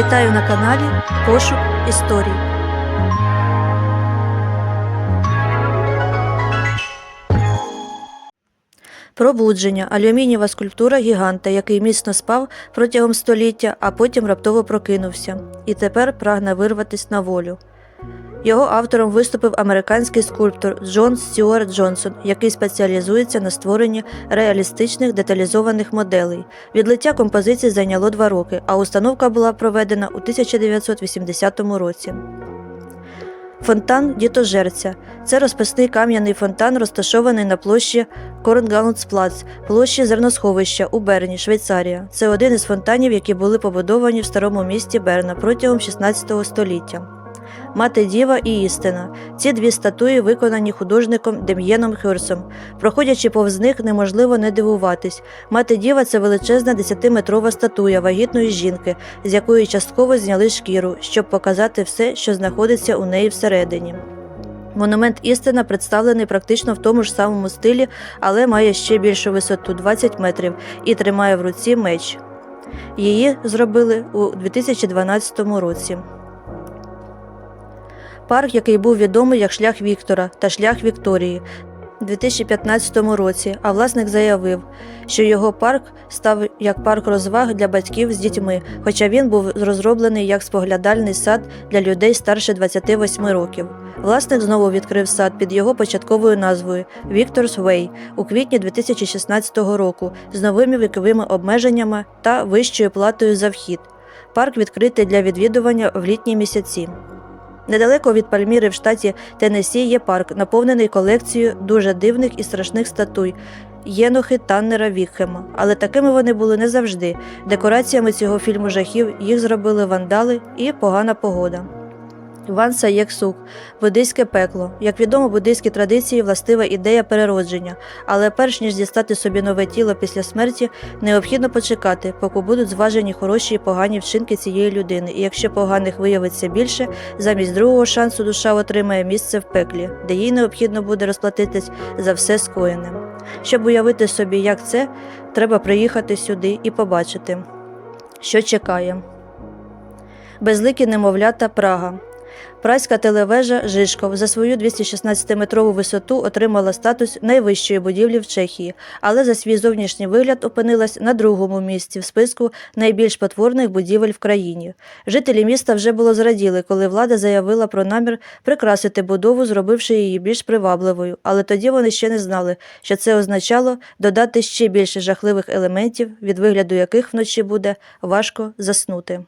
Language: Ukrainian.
Вітаю на каналі Пошук історій. Пробудження алюмінієва скульптура гіганта, який міцно спав протягом століття, а потім раптово прокинувся, і тепер прагне вирватися на волю. Його автором виступив американський скульптор Джон Стюарт Джонсон, який спеціалізується на створенні реалістичних деталізованих моделей. Відлиття композиції зайняло два роки, а установка була проведена у 1980 році. Фонтан Дітожерця це розписний кам'яний фонтан, розташований на площі Корнгаунцплац, площі зерносховища у Берні, Швейцарія. Це один із фонтанів, які були побудовані в старому місті Берна протягом 16 століття. Мати Діва і істина. Ці дві статуї виконані художником Дем'єном Хюрсом. Проходячи повз них, неможливо не дивуватись. Мати Діва це величезна 10-метрова статуя вагітної жінки, з якої частково зняли шкіру, щоб показати все, що знаходиться у неї всередині. Монумент істина представлений практично в тому ж самому стилі, але має ще більшу висоту 20 метрів і тримає в руці меч. Її зробили у 2012 році. Парк, який був відомий як шлях Віктора та шлях Вікторії. У 2015 році, а власник заявив, що його парк став як парк розваг для батьків з дітьми, хоча він був розроблений як споглядальний сад для людей старше 28 років. Власник знову відкрив сад під його початковою назвою Вікторс Вей у квітні 2016 року з новими віковими обмеженнями та вищою платою за вхід. Парк відкритий для відвідування в літні місяці. Недалеко від Пальміри в штаті Теннессі є парк, наповнений колекцією дуже дивних і страшних статуй Єнохи Таннера Вікхема. Але такими вони були не завжди. Декораціями цього фільму жахів їх зробили вандали і погана погода. Ванса Єксук буддийське пекло. Як відомо, буддийській традиції властива ідея переродження, але перш ніж дістати собі нове тіло після смерті, необхідно почекати, поки будуть зважені хороші і погані вчинки цієї людини. І якщо поганих виявиться більше, замість другого шансу душа отримає місце в пеклі, де їй необхідно буде розплатитись за все скоєне. Щоб уявити собі, як це, треба приїхати сюди і побачити, що чекає. Безликі немовлята Прага. Прайська телевежа Жишков за свою 216-метрову висоту отримала статус найвищої будівлі в Чехії, але за свій зовнішній вигляд опинилась на другому місці в списку найбільш потворних будівель в країні. Жителі міста вже було зраділи, коли влада заявила про намір прикрасити будову, зробивши її більш привабливою, але тоді вони ще не знали, що це означало додати ще більше жахливих елементів, від вигляду яких вночі буде важко заснути.